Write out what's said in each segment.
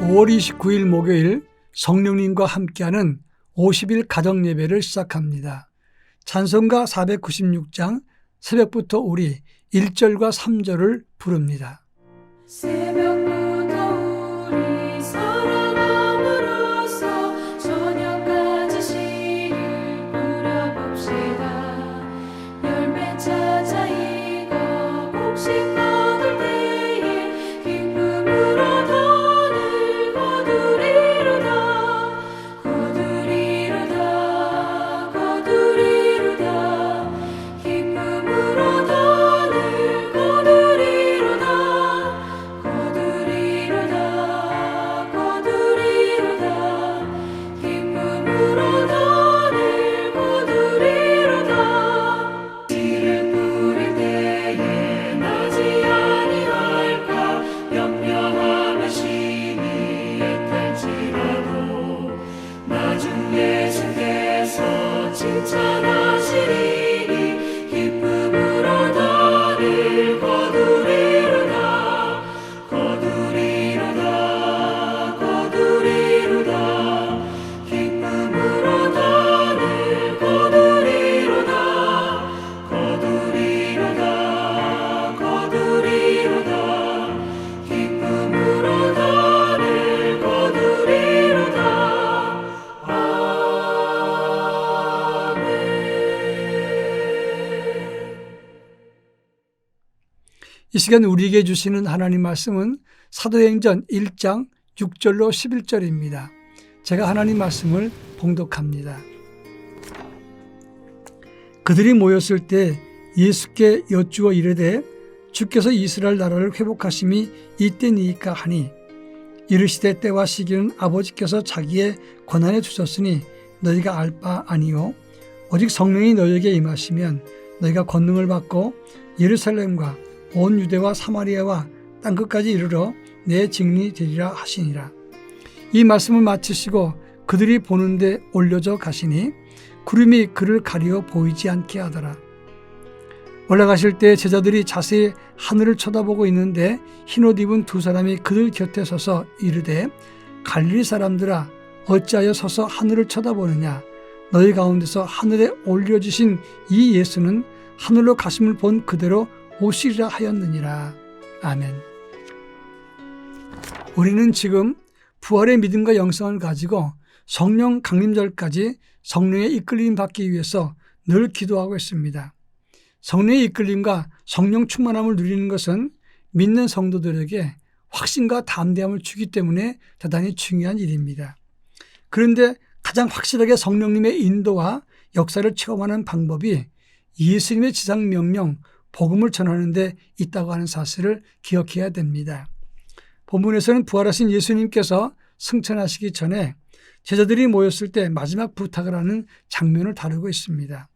5월 29일 목요일 성령님과 함께하는 50일 가정 예배를 시작합니다. 찬송가 496장 새벽부터 우리 1절과 3절을 부릅니다. 새벽 시간 우리에게 주시는 하나님 말씀은 사도행전 1장 6절로 11절입니다. 제가 하나님 말씀을 봉독합니다. 그들이 모였을 때 예수께 여쭈어 이르되 주께서 이스라엘 나라를 회복하심이 이때니이까 하니 이르시되 때와 시기는 아버지께서 자기의 권한에 주셨으니 너희가 알 바 아니요 오직 성령이 너희에게 임하시면 너희가 권능을 받고 예루살렘과 온 유대와 사마리아와 땅 끝까지 이르러 내 증인이 되리라 하시니라. 이 말씀을 마치시고 그들이 보는데 올려져 가시니 구름이 그를 가리어 보이지 않게 하더라. 올라가실 때 제자들이 자세히 하늘을 쳐다보고 있는데 흰옷 입은 두 사람이 그들 곁에 서서 이르되 갈릴리 사람들아 어찌하여 서서 하늘을 쳐다보느냐 너희 가운데서 하늘에 올려주신 이 예수는 하늘로 가심을 본 그대로 오시리라 하였느니라. 아멘. 우리는 지금 부활의 믿음과 영성을 가지고 성령 강림절까지 성령의 이끌림 받기 위해서 늘 기도하고 있습니다. 성령의 이끌림과 성령 충만함을 누리는 것은 믿는 성도들에게 확신과 담대함을 주기 때문에 대단히 중요한 일입니다. 그런데 가장 확실하게 성령님의 인도와 역사를 체험하는 방법이 예수님의 지상 명령, 복음을 전하는 데 있다고 하는 사실을 기억해야 됩니다. 본문에서는 부활하신 예수님께서 승천하시기 전에 제자들이 모였을 때 마지막 부탁을 하는 장면을 다루고 있습니다.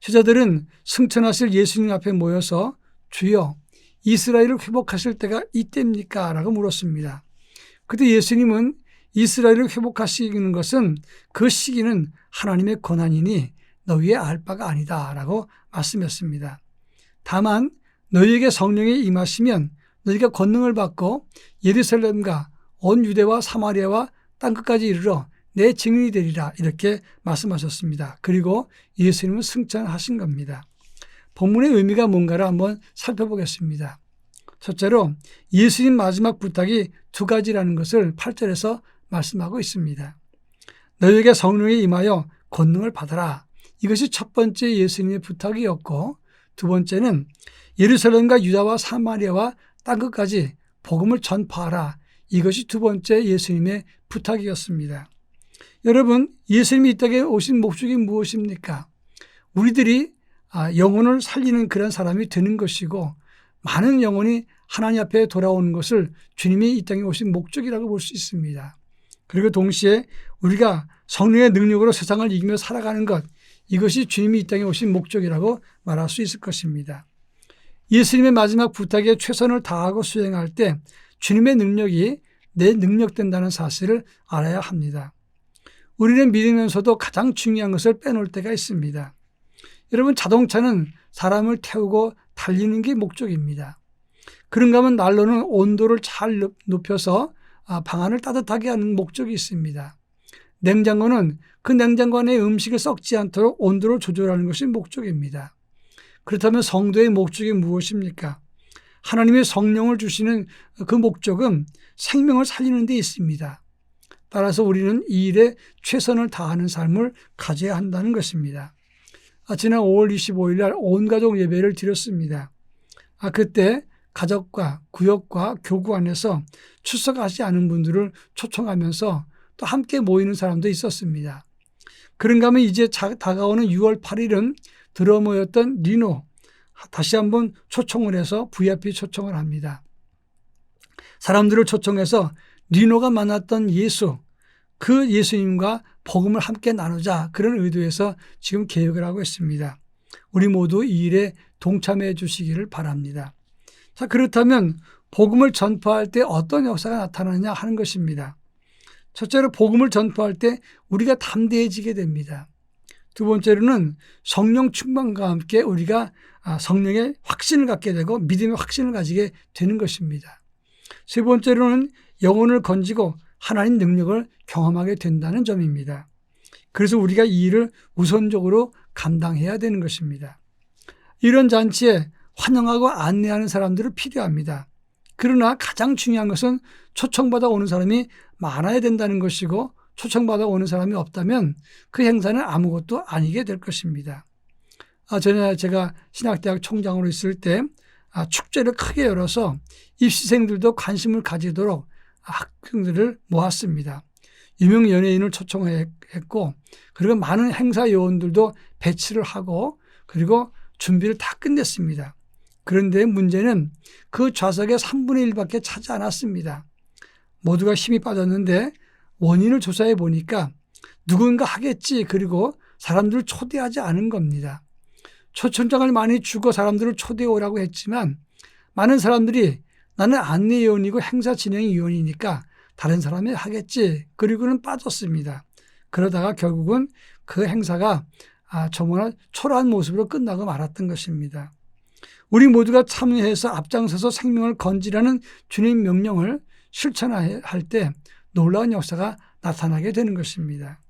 제자들은 승천하실 예수님 앞에 모여서 주여 이스라엘을 회복하실 때가 이때입니까? 라고 물었습니다. 그때 예수님은 이스라엘을 회복하시는 것은 그 시기는 하나님의 권한이니 너희의 알 바가 아니다. 라고 말씀했습니다. 다만 너희에게 성령이 임하시면 너희가 권능을 받고 예루살렘과 온 유대와 사마리아와 땅끝까지 이르러 내 증인이 되리라 이렇게 말씀하셨습니다. 그리고 예수님은 승천하신 겁니다. 본문의 의미가 뭔가를 한번 살펴보겠습니다. 첫째로 예수님 마지막 부탁이 두 가지라는 것을 8절에서 말씀하고 있습니다. 너희에게 성령이 임하여 권능을 받아라. 이것이 첫 번째 예수님의 부탁이었고 두 번째는 예루살렘과 유다와 사마리아와 땅 끝까지 복음을 전파하라. 이것이 두 번째 예수님의 부탁이었습니다. 여러분, 예수님이 이 땅에 오신 목적이 무엇입니까? 우리들이 아, 영혼을 살리는 그런 사람이 되는 것이고 많은 영혼이 하나님 앞에 돌아오는 것을 주님이 이 땅에 오신 목적이라고 볼 수 있습니다. 그리고 동시에 우리가 성령의 능력으로 세상을 이기며 살아가는 것 이것이 주님이 이 땅에 오신 목적이라고 말할 수 있을 것입니다. 예수님의 마지막 부탁에 최선을 다하고 수행할 때 주님의 능력이 내 능력된다는 사실을 알아야 합니다. 우리는 믿으면서도 가장 중요한 것을 빼놓을 때가 있습니다. 여러분 자동차는 사람을 태우고 달리는 게 목적입니다. 그런가 하면 난로는 온도를 잘 높여서 아, 방안을 따뜻하게 하는 목적이 있습니다. 냉장고는 그 냉장고 안에 음식이 썩지 않도록 온도를 조절하는 것이 목적입니다. 그렇다면 성도의 목적이 무엇입니까? 하나님의 성령을 주시는 그 목적은 생명을 살리는 데 있습니다. 따라서 우리는 이 일에 최선을 다하는 삶을 가져야 한다는 것입니다. 아, 지난 5월 25일 날 온 가족 예배를 드렸습니다. 아, 그때 가족과 구역과 교구 안에서 출석하지 않은 분들을 초청하면서 또 함께 모이는 사람도 있었습니다. 그런가 하면 이제 자- 다가오는 6월 8일은 들어 모였던 리노 다시 한번 초청을 해서 VIP 초청을 합니다. 사람들을 초청해서 리노가 만났던 예수 그 예수님과 복음을 함께 나누자 그런 의도에서 지금 계획을 하고 있습니다. 우리 모두 이 일에 동참해 주시기를 바랍니다. 자, 그렇다면 복음을 전파할 때 어떤 역사가 나타나느냐 하는 것입니다. 첫째로 복음을 전파할 때 우리가 담대해지게 됩니다. 두 번째로는 성령 충만과 함께 우리가 아, 성령의 확신을 갖게 되고 믿음의 확신을 가지게 되는 것입니다. 세 번째로는 영혼을 건지고 하나님 능력을 경험하게 된다는 점입니다. 그래서 우리가 이 일을 우선적으로 감당해야 되는 것입니다. 이런 잔치에 환영하고 안내하는 사람들은 필요합니다. 그러나 가장 중요한 것은 초청받아 오는 사람이 많아야 된다는 것이고 초청받아 오는 사람이 없다면 그 행사는 아무것도 아니게 될 것입니다. 아, 전에 제가 신학대학 총장으로 있을 때 아, 축제를 크게 열어서 입시생들도 관심을 가지도록 학생들을 모았습니다. 유명 연예인을 초청했고 그리고 많은 행사 요원들도 배치를 하고 그리고 준비를 다 끝냈습니다. 그런데 문제는 그 좌석의 3분의 1밖에 차지 않았습니다. 모두가 힘이 빠졌는데 원인을 조사해 보니까 누군가 하겠지 그리고 사람들을 초대하지 않은 겁니다. 초청장을 많이 주고 사람들을 초대해 오라고 했지만 많은 사람들이 나는 안내위원이고 행사 진행위원이니까 다른 사람이 하겠지 그리고는 빠졌습니다. 그러다가 결국은 그 행사가 아, 정말 초라한 모습으로 끝나고 말았던 것입니다. 우리 모두가 참여해서 앞장서서 생명을 건지라는 주님 명령을 실천할 때 놀라운 역사가 나타나게 되는 것입니다.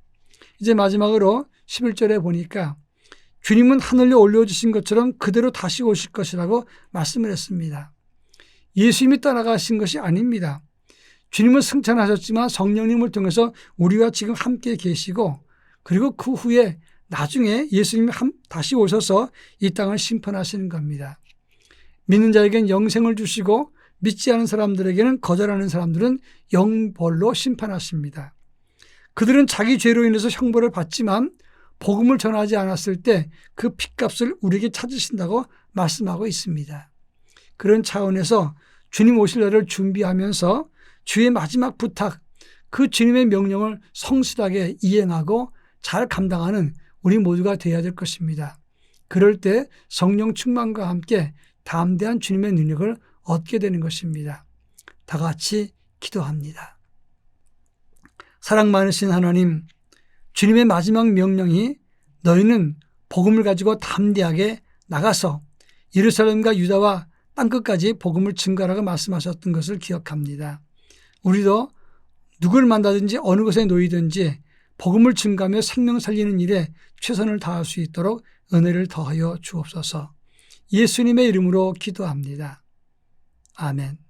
이제 마지막으로 11절에 보니까 주님은 하늘로 올려주신 것처럼 그대로 다시 오실 것이라고 말씀을 했습니다. 예수님이 떠나가신 것이 아닙니다. 주님은 승천하셨지만 성령님을 통해서 우리와 지금 함께 계시고 그리고 그 후에 나중에 예수님이 다시 오셔서 이 땅을 심판하시는 겁니다. 믿는 자에겐 영생을 주시고 믿지 않은 사람들에게는 거절하는 사람들은 영벌로 심판하십니다. 그들은 자기 죄로 인해서 형벌을 받지만 복음을 전하지 않았을 때 그 핏값을 우리에게 찾으신다고 말씀하고 있습니다. 그런 차원에서 주님 오실 날을 준비하면서 주의 마지막 부탁, 그 주님의 명령을 성실하게 이행하고 잘 감당하는 우리 모두가 되어야 될 것입니다. 그럴 때 성령 충만과 함께 담대한 주님의 능력을 얻게 되는 것입니다. 다 같이 기도합니다. 사랑 많으신 하나님, 주님의 마지막 명령이 너희는 복음을 가지고 담대하게 나가서 예루살렘과 유다와 땅끝까지 복음을 증가하라고 말씀하셨던 것을 기억합니다. 우리도 누구를 만나든지 어느 곳에 놓이든지 복음을 증가하며 생명 살리는 일에 최선을 다할 수 있도록 은혜를 더하여 주옵소서. 예수님의 이름으로 기도합니다. 아멘.